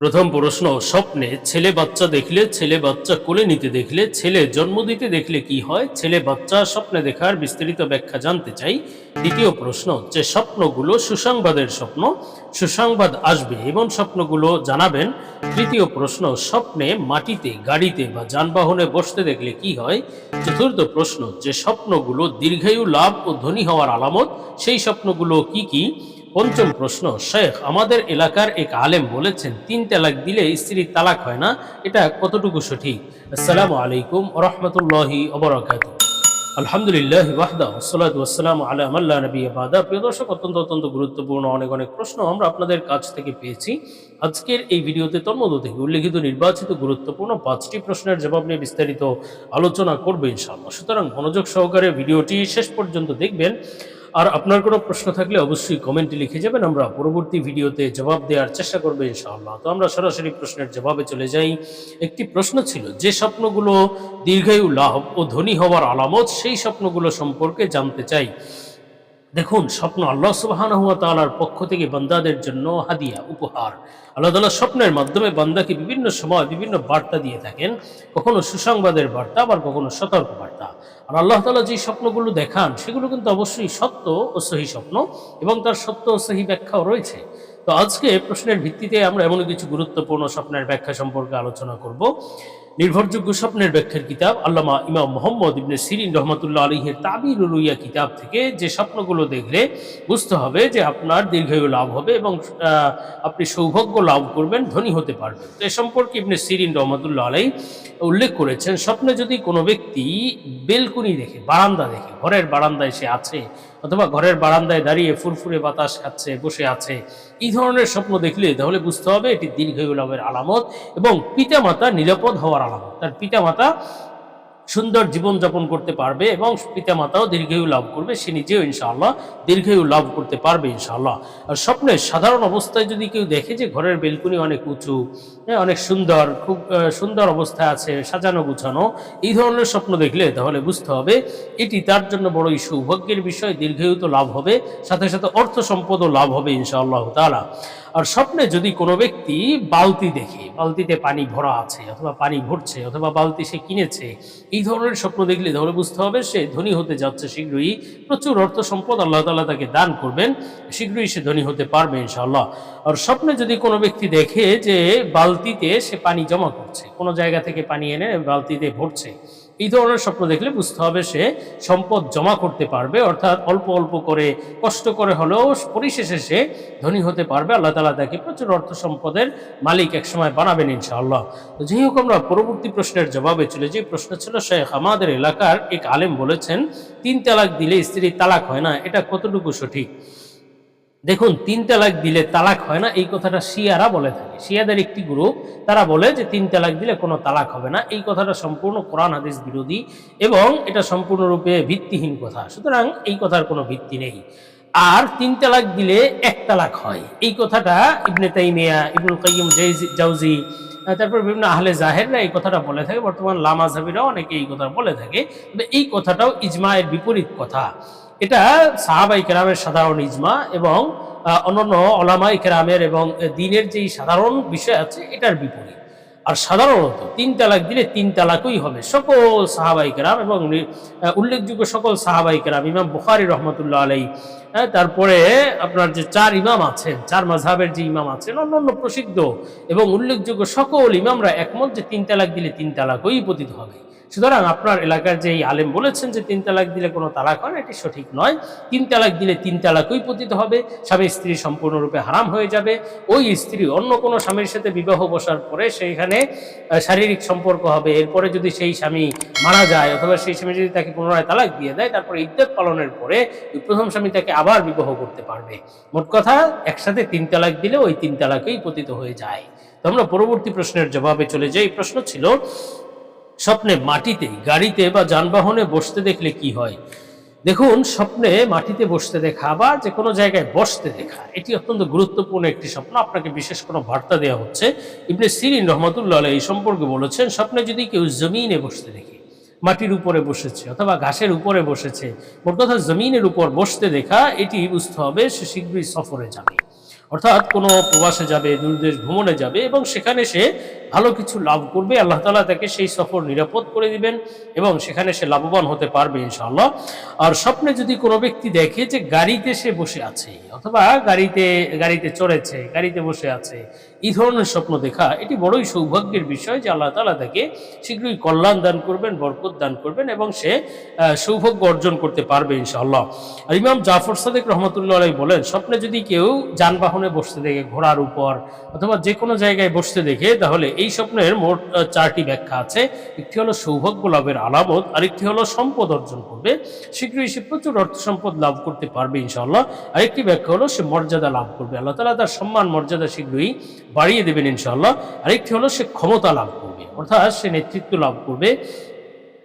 প্রথম প্রশ্ন, স্বপ্নে ছেলে বাচ্চা দেখলে ছেলে বাচ্চা কোলে নিতে দেখলে ছেলে জন্ম দিতে দেখলে কি হয়? ছেলে বাচ্চা স্বপ্নে দেখার বিস্তারিত ব্যাখ্যা জানতে চাই। দ্বিতীয় প্রশ্ন, যে স্বপ্নগুলো সুসংবাদের স্বপ্ন, সুসংবাদ আসবে এবং স্বপ্নগুলো জানাবেন। তৃতীয় প্রশ্ন, স্বপ্নে মাটিতে, গাড়িতে বা যানবাহনে বসতে দেখলে কি হয়? চতুর্থ প্রশ্ন, যে স্বপ্নগুলো দীর্ঘায়ু লাভ ও ধনী হওয়ার আলামত, সেই স্বপ্নগুলো কি কি? পঞ্চম প্রশ্ন, শেখ, আমাদের এলাকার এক আলেম বলেছেন, তিন তালাক দিলে স্ত্রীর তালাক হয় না? এটা কতটুকু সঠিক? আসসালামু আলাইকুম রহমতুল্লাহি অবরাকাত আলহামদুলিল্লাহ ওয়াহদা ওসলাত ওয়াসালাম আলা আল্লাহ নবী বাদা। প্রিয় দর্শক, অত্যন্ত অত্যন্ত গুরুত্বপূর্ণ অনেক অনেক প্রশ্ন আমরা আপনাদের কাছ থেকে পেয়েছি। আজকের এই ভিডিওতে তন্মধ্য থেকে উল্লেখিত নির্বাচিত গুরুত্বপূর্ণ পাঁচটি প্রশ্নের জবাব নিয়ে বিস্তারিত আলোচনা করবে ইনশাআল্লাহ। সুতরাং মনোযোগ সহকারে ভিডিওটি শেষ পর্যন্ত দেখবেন। আর আপনার কোনো প্রশ্ন থাকলে অবশ্যই কমেন্টে লিখে যাবেন, আমরা পরবর্তী ভিডিওতে জবাব দেওয়ার চেষ্টা করব ইনশাআল্লাহ। তো আমরা সরাসরি প্রশ্নের জবাবে চলে যাই। একটি প্রশ্ন ছিল, যে স্বপ্নগুলো দীর্ঘায়ু লাভ ও ধনী হওয়ার আলামত, সেই স্বপ্নগুলো সম্পর্কে জানতে চাই। দেখুন, স্বপ্ন আল্লাহ সুবাহান হুয়া তালার পক্ষ থেকে বান্দাদের জন্য হাদিয়া, উপহার। আল্লাহ তালা স্বপ্নের মাধ্যমে বান্দাকে বিভিন্ন সময় বিভিন্ন বার্তা দিয়ে থাকেন, কখনো সুসংবাদের বার্তা, আবার কখনো সতর্ক বার্তা আর আল্লাহ তালা যে স্বপ্নগুলো দেখান, সেগুলো কিন্তু অবশ্যই সত্য ও সহি স্বপ্ন এবং তার সত্য ও সহি ব্যাখ্যাও রয়েছে। তো আজকে প্রশ্নের ভিত্তিতে আমরা এমন কিছু গুরুত্বপূর্ণ স্বপ্নের ব্যাখ্যা সম্পর্কে আলোচনা করব। নির্ভরযোগ্য স্বপ্নের ব্যাখ্যার কিতাব আল্লামা ইমাম মোহাম্মদ ইবনে সিরিন রহমতুল্লাহ আলীহের তাবির উলুইয়া কিতাব থেকে যে স্বপ্নগুলো দেখলে বুঝতে হবে যে আপনার দীর্ঘায়ু লাভ হবে এবং আপনি সৌভাগ্য লাভ করবেন, ধনী হতে পারবেন। তো এ সম্পর্কে ইবনে সিরিন রহমতুল্লাহ আলাই উল্লেখ করেছেন, স্বপ্নে যদি কোনো ব্যক্তি বেলকুনি দেখে, বারান্দা দেখে, ঘরের বারান্দায় সে আছে অথবা ঘরের বারান্দায় দাঁড়িয়ে ফুরফুরে বাতাস খাচ্ছে, বসে আছে, এই ধরনের স্বপ্ন দেখলে তাহলে বুঝতে হবে এটি দীর্ঘায়ু লাভের আলামত এবং পিতামাতা নিরাপদ হওয়ার আলামত। তার পিতামাতা সুন্দর জীবনযাপন করতে পারবে এবং পিতামাতাও দীর্ঘায়ু লাভ করবে সে নিজেও ইনশাআল্লাহ দীর্ঘায়ু লাভ করতে পারবে ইনশাআল্লাহ। আর স্বপ্নের সাধারণ অবস্থায় যদি কেউ দেখে যে ঘরের বেলকুনি অনেক উঁচু হ্যাঁ, অনেক সুন্দর খুব সুন্দর অবস্থায় আছে সাজানো গুছানো এই ধরনের স্বপ্ন দেখলে তাহলে বুঝতে হবে এটি তার জন্য বড়ই সৌভাগ্যের বিষয় দীর্ঘায়ু তো লাভ হবে সাথে সাথে অর্থ সম্পদও লাভ হবে ইনশাআল্লাহ তাআলা। আর স্বপ্নে যদি কোনো ব্যক্তি বালতি দেখে, বালতিতে পানি ভরা আছে অথবা পানি ভরছে অথবা বালতি সে কিনেছে, এই ধরনের স্বপ্ন দেখলে তাহলে বুঝতে হবে সে ধনী হতে যাচ্ছে শীঘ্রই। প্রচুর অর্থ সম্পদ আল্লাহ তালা তাকে দান করবেন, শীঘ্রই সে ধনী হতে পারবে ইনশাআল্লাহ। আর স্বপ্নে যদি কোনো ব্যক্তি দেখে যে বালতিতে সে পানি জমা করছে, কোনো জায়গা থেকে পানি এনে বালতিতে ভরছে এই ধরনের স্বপ্ন দেখলে বুঝতে হবে সে সম্পদ জমা করতে পারবে, অর্থাৎ অল্প অল্প করে, কষ্ট করে হলেও পরিশেষে সে ধনী হতে পারবে। আল্লাহ তালা তাকে প্রচুর অর্থ সম্পদের মালিক একসময় বানাবেন ইনশাআল্লাহ। তো যাই হোক, আমরা পরবর্তী প্রশ্নের জবাবে চলে যে প্রশ্ন ছিল, শেখ, আমাদের এলাকার এক আলেম বলেছেন, তিন তালাক দিলে স্ত্রীর তালাক হয় না, এটা কতটুকু সঠিক? দেখুন তিন তালাক দিলে তালাক হয় না, এই কথাটা শিয়ারা বলে থাকে। শিয়াদের একটি গ্রুপ তারা বলে যে তিন তালাক দিলে কোনো তালাক হবে না। এই কথাটা সম্পূর্ণ কোরআন, হাদিস, বিরোধী এবং এটা সম্পূর্ণরূপে ভিত্তিহীন কথা। সুতরাং এই কথার কোনো ভিত্তি নেই। আর তিন তালাক দিলে এক তালাক হয়। এই কথাটা ইবনে তাইমিয়া, ইবনুল জাইজি- জাউজি তারপর বিভিন্ন আহলে জাহেররা এই কথাটা বলে থাকে। বর্তমান লামা জাবিরাও অনেকে এই কথা বলে থাকে। এই কথাটাও ইজমায়ের বিপরীত কথা। এটা সাহাবাই কেরামের সাধারণ ইজমা এবং অন্যান্য ওলামাই কেরামের এবং দিনের যেই সাধারণ বিষয় আছে এটার বিপরীত। আর সাধারণত তিন তালাক দিলে তিন তালাকই হবে। সকল সাহাবাই কেরাম এবং উল্লেখযোগ্য সকল সাহাবাই কেরাম ইমাম বুখারি রহমতুল্লাহ আলাই হ্যাঁ, তারপরে আপনার যে চার ইমাম আছেন চার মাঝহাবের যে ইমাম আছেন অন্যান্য প্রসিদ্ধ এবং উল্লেখযোগ্য সকল ইমামরা একমত যে তিন তালাক দিলে তিন তালাকই পতিত হবে। সুতরাং আপনার এলাকার যে এই আলেম বলেছেন যে তিন তালাক দিলে কোনো তালাক হয় এটি সঠিক নয়। তিন তালাক দিলে তিন তালাকই পতিত হবে, স্বামী স্ত্রী সম্পূর্ণরূপে হারাম হয়ে যাবে। ওই স্ত্রী অন্য কোনো স্বামীর সাথে বিবাহ বসার পরে সেইখানে শারীরিক সম্পর্ক হবে। এরপরে যদি সেই স্বামী মারা যায় অথবা সেই স্বামী যদি তাকে পুনরায় তালাক দিয়ে দেয়, তারপরে ইদ্যত পালনের পরে ওই প্রথম স্বামী তাকে আবার বিবাহ করতে পারবে। মোট কথা, একসাথে তিন তালাক দিলে ওই তিন তালাকেই পতিত হয়ে যায়। তো আমরা পরবর্তী প্রশ্নের জবাবে চলে যাই। প্রশ্ন ছিল স্বপ্নে মাটিতে, গাড়িতে বা যানবাহনে বসতে দেখলে কি হয়? দেখুন, স্বপ্নে মাটিতে বসতে দেখা বা যে কোনো জায়গায় বসতে দেখা, এটি অত্যন্ত গুরুত্বপূর্ণ একটি স্বপ্ন। আপনাকে বিশেষ কোনো বার্তা দেওয়া হচ্ছে। ইবনে সিরিন রহমতুল্লাহ এই সম্পর্কে বলেছেন, স্বপ্নে যদি কেউ জমিনে বসতে দেখে, মাটির উপরে বসেছে অথবা ঘাসের উপরে বসেছে, মোট কথা জমিনের উপর বসতে দেখা, এটি বুঝতে হবে সে শীঘ্রই সফরে যাবে। অর্থাৎ কোনো প্রবাসে যাবে, দূরদেশ ভ্রমণে যাবে এবং সেখানে সে ভালো কিছু লাভ করবে, আল্লাহ তালা তাকে সেই সফর নিরাপদ করে দিবেন এবং সেখানে সে লাভবান হতে পারবে ইনশাআল্লাহ। আর স্বপ্নে যদি কোনো ব্যক্তি দেখে যে গাড়িতে সে বসে আছে অথবা গাড়িতে গাড়িতে চড়েছে, গাড়িতে বসে আছে এই ধরনের স্বপ্ন দেখা, এটি বড়ই সৌভাগ্যের বিষয় যে আল্লাহ তালা তাকে শীঘ্রই কল্যাণ দান করবেন, বরকত দান করবেন এবং সে সৌভাগ্য অর্জন করতে পারবে ইনশাআল্লাহ। আর ইমাম জাফর সাদেক রহমতুল্লাহ আলাই বলেন, স্বপ্নে যদি কেউ যানবাহনে বসতে দেখে, ঘোড়ার উপর অথবা যে কোনো জায়গায় বসতে দেখে, তাহলে এই স্বপ্নের মোট চারটি ব্যাখ্যা আছে। একটি হলো সৌভাগ্য লাভের আলামত, আরেকটি হলো সম্পদ অর্জন করবে। শীঘ্রই সে প্রচুর অর্থ সম্পদ লাভ করতে পারবে ইনশাআল্লাহ। আরেকটি ব্যাখ্যা হলো সে মর্যাদা লাভ করবে। আল্লাহ তালা তার সম্মান, মর্যাদা শীঘ্রই বাড়িয়ে দেবেন ইনশাআল্লাহ। আরেকটি হলো সে ক্ষমতা লাভ করবে। অর্থাৎ সে নেতৃত্ব লাভ করবে,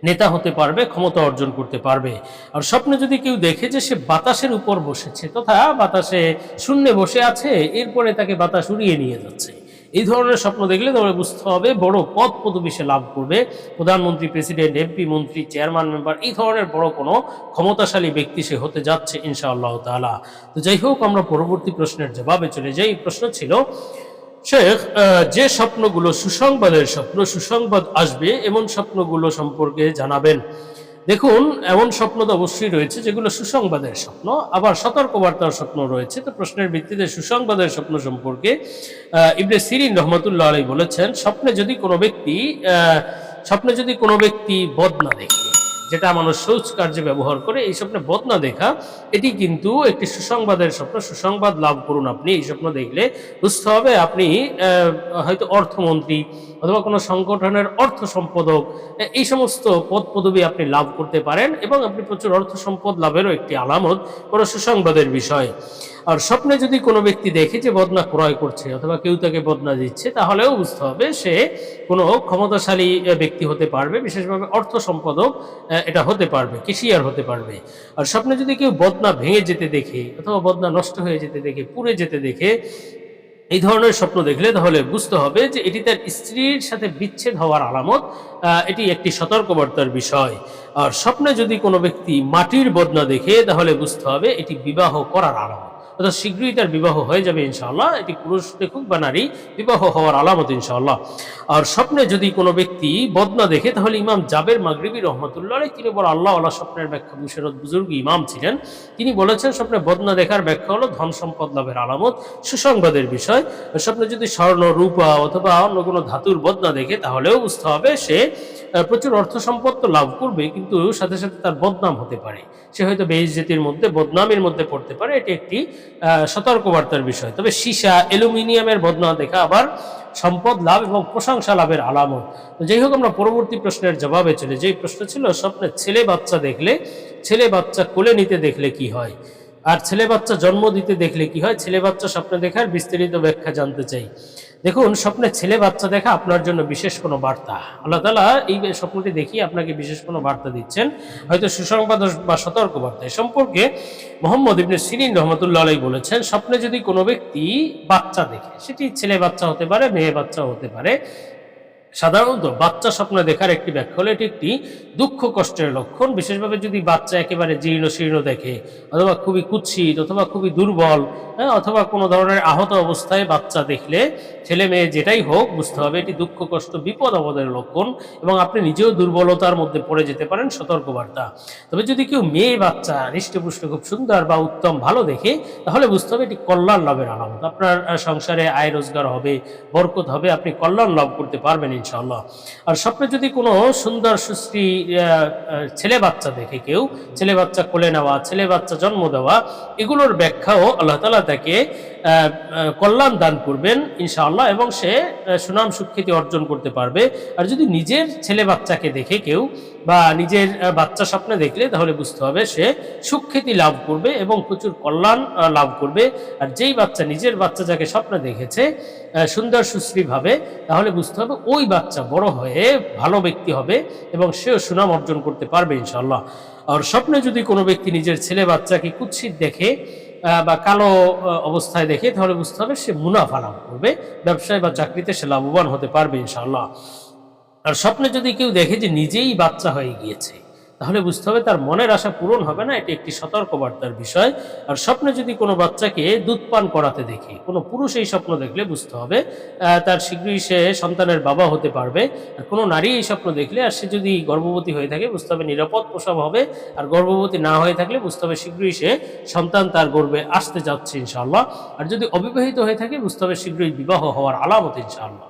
নেতা হতে পারবে, ক্ষমতা অর্জন করতে পারবে। আর স্বপ্নে যদি কেউ দেখে যে সে বাতাসের উপর বসেছে, তথা বাতাসে শূন্যে বসে আছে, এরপরে তাকে বাতাস উড়িয়ে নিয়ে যাচ্ছে। এই ধরনের স্বপ্ন দেখলে তাহলে বুঝতে হবে বড় পদ পদবি সে লাভ করবে। প্রধানমন্ত্রী, প্রেসিডেন্ট এমপি মন্ত্রী, চেয়ারম্যান মেম্বার, এই ধরনের বড় কোনো ক্ষমতাশালী ব্যক্তি সে হতে যাচ্ছে ইনশাআল্লাহ তাআলা। তো যাই হোক, আমরা পরবর্তী প্রশ্নের জবাবে চলে যাই। প্রশ্ন ছিল শেখ যে স্বপ্নগুলো সুসংবাদের স্বপ্ন, সুসংবাদ আসবে এমন স্বপ্নগুলো সম্পর্কে জানাবেন। দেখুন, এমন স্বপ্ন তো অবশ্যই রয়েছে যেগুলো সুসংবাদের স্বপ্ন, আবার সতর্কবার্তার স্বপ্ন রয়েছে। তো প্রশ্নের ভিত্তিতে সুসংবাদের স্বপ্ন সম্পর্কে ইবনে সিরিন রহমতুল্লাহ আলী বলেছেন, স্বপ্নে যদি কোনো ব্যক্তি স্বপ্নে যদি কোনো ব্যক্তি বদনা দেখে যেটা মানুষ শৌচ কার্যে ব্যবহার করে, এই স্বপ্নে বদনা দেখা, এটি কিন্তু একটি সুসংবাদের স্বপ্ন, সুসংবাদ লাভ করুন আপনি, এই স্বপ্ন দেখলে বুঝতে হবে আপনি হয়তো অর্থমন্ত্রী অথবা কোনো সংগঠনের অর্থ সম্পাদক এই সমস্ত পদ পদবি আপনি লাভ করতে পারেন এবং আপনি প্রচুর অর্থ সম্পদ লাভেরও একটি আলামত কোনো সুসংবাদের বিষয়। আর স্বপ্নে যদি কোনো ব্যক্তি দেখে যে বদনা ক্রয় করছে অথবা কেউ তাকে বদনা দিচ্ছে, তাহলেও বুঝতে হবে সে কোনো ক্ষমতাশালী ব্যক্তি হতে পারবে। বিশেষভাবে অর্থ সম্পাদক এটা হতে পারবে, কেশিয়ার হতে পারবে। আর স্বপ্নে যদি কেউ বদনা ভেঙে যেতে দেখে অথবা বদনা নষ্ট হয়ে যেতে দেখে, পুড়ে যেতে দেখে, এই ধরনের স্বপ্ন দেখলে তাহলে বুঝতে হবে যে এটি তার স্ত্রীর সাথে বিচ্ছেদ হওয়ার আলামত এটি একটি সতর্কবার্তার বিষয়। আর স্বপ্নে যদি কোনো ব্যক্তি মাটির বদনা দেখে, তাহলে বুঝতে হবে এটি বিবাহ করার আলামত। অর্থাৎ শীঘ্রই তার বিবাহ হয়ে যাবে ইনশাআল্লাহ। এটি পুরুষ দেখুক বা নারী, বিবাহ হওয়ার আলামত ইনশাআল্লাহ। আর স্বপ্নে যদি কোনো ব্যক্তি বদনা দেখে, তাহলে ইমাম জাবের মাগরিবি রহমতুল্লাহ তিনি বড় আল্লাহ আল্লাহ স্বপ্নের ব্যাখ্যা মুশারত বুজুর্গ ইমাম ছিলেন। তিনি বলেছেন, স্বপ্নে বদনা দেখার ব্যাখ্যা হলো ধন সম্পদ লাভের আলামত, সুসংবাদের বিষয়। স্বপ্নে যদি স্বর্ণ, রূপা অথবা অন্য কোনো ধাতুর বদনা দেখে, তাহলেও বুঝতে হবে সে প্রচুর অর্থ সম্পদ তো লাভ করবে, কিন্তু সাথে সাথে তার বদনাম হতে পারে। সে হয়তো বেইজ্জতির মধ্যে, বদনামের মধ্যে পড়তে পারে। এটি একটি সতর্কবার্তার বিষয়। তবে সীসা, অ্যালুমিনিয়ামের বদনা দেখা আবার সম্পদ লাভ এবং প্রশংসা লাভের আলামত। তো যাই হোক, আমরা পরবর্তী প্রশ্নের জবাবে চলে যেই। প্রশ্ন ছিল, স্বপ্নে ছেলে বাচ্চা দেখলে, ছেলে বাচ্চা কোলে নিতে দেখলে কি হয়? আর ছেলে বাচ্চা জন্ম দিতে দেখলে কি হয়? ছেলে বাচ্চা স্বপ্নে দেখার বিস্তারিত ব্যাখ্যা জানতে চাই। দেখুন, স্বপ্নে ছেলে বাচ্চা দেখা আপনার জন্য বিশেষ কোনো বার্তা। আল্লাহ তালা এই স্বপ্নটি দেখিয়ে আপনাকে বিশেষ কোনো বার্তা দিচ্ছেন। হয়তো সুসংবাদ বা সতর্ক বার্তা এ সম্পর্কে মোহাম্মদ ইবনে সিরিন রহমতুল্লাহ আলাই বলেছেন, স্বপ্নে যদি কোনো ব্যক্তি বাচ্চা দেখে, সেটি ছেলে বাচ্চা হতে পারে, মেয়ে বাচ্চা হতে পারে সাধারণত বাচ্চা স্বপ্ন দেখার একটি ব্যাখ্যা হলো এটি একটি দুঃখ কষ্টের লক্ষণ। বিশেষভাবে যদি বাচ্চা একেবারে জীর্ণ শীর্ণ দেখে অথবা খুবই কুৎসিত অথবা খুবই দুর্বল হ্যাঁ, অথবা কোনো ধরনের আহত অবস্থায় বাচ্চা দেখলে ছেলে মেয়ে যেটাই হোক বুঝতে হবে এটি দুঃখ কষ্ট বিপদ আপদের লক্ষণ এবং আপনি নিজেও দুর্বলতার মধ্যে পড়ে যেতে পারেন সতর্কবার্তা। তবে যদি কেউ মেয়ে বাচ্চা হৃষ্টপুষ্ট খুব সুন্দর বা উত্তম ভালো দেখে তাহলে বুঝতে হবে এটি কল্যাণ লাভের আলামত। আপনার সংসারে আয় রোজগার হবে বরকত হবে আপনি কল্যাণ লাভ করতে পারবেন ইনশাআল্লাহ। আর স্বপ্নে যদি কোনো সুন্দর আহ, ছেলে বাচ্চা দেখে কেউ ছেলে বাচ্চা কোলে নেওয়া ছেলে বাচ্চা জন্ম দেওয়া এগুলোর ব্যাখ্যাও আল্লাহ তালা তাকে কল্যাণ দান করবেন ইনশাআল্লাহ এবং সে সুনাম সুখ্যাতি অর্জন করতে পারবে। আর যদি নিজের ছেলে বাচ্চাকে দেখে কেউ বা নিজের বাচ্চা স্বপ্নে দেখলে তাহলে বুঝতে হবে সে সুখ্যাতি লাভ করবে এবং প্রচুর কল্যাণ লাভ করবে। আর যেই বাচ্চা, নিজের বাচ্চা যাকে স্বপ্নে দেখেছে সুন্দর সুশ্রীভাবে তাহলে বুঝতে হবে ওই বাচ্চা বড় হয়ে ভালো ব্যক্তি হবে এবং সেও সুনাম অর্জন করতে পারবে ইনশাল্লাহ আর স্বপ্নে যদি কোনো ব্যক্তি নিজের ছেলে বাচ্চাকে কুৎসিত দেখে বা কালো অবস্থায় দেখে, তাহলে বুঝতে হবে সে মুনাফা লাভ করবে। ব্যবসায় বা চাকরিতে সে লাভবান হতে পারবে ইনশাল্লাহ আর স্বপ্নে যদি কেউ দেখে যে নিজেই বাচ্চা হয়ে গিয়েছে, তাহলে বুঝতে হবে তার মনের আশা পূরণ হবে না, এটি একটি সতর্কবার্তার বিষয়। আর স্বপ্নে যদি কোনো বাচ্চাকে দুধ পান করাতে দেখি, কোনো পুরুষ এই স্বপ্ন দেখলে বুঝতে হবে তার শীঘ্রই সে সন্তানের বাবা হতে পারবে। আর কোনো নারী এই স্বপ্ন দেখলে, আর সে যদি গর্ভবতী হয়ে থাকে, বুঝতে হবে নিরাপদ প্রসব হবে। আর গর্ভবতী না হয়ে থাকলে, বুঝতে হবে শীঘ্রই সে সন্তান তার গর্বে আসতে যাচ্ছে ইনশাআল্লাহ। আর যদি অবিবাহিত হয়ে থাকে, বুঝতে হবে শীঘ্রই বিবাহ হওয়ার আলামত ইনশাআল্লাহ।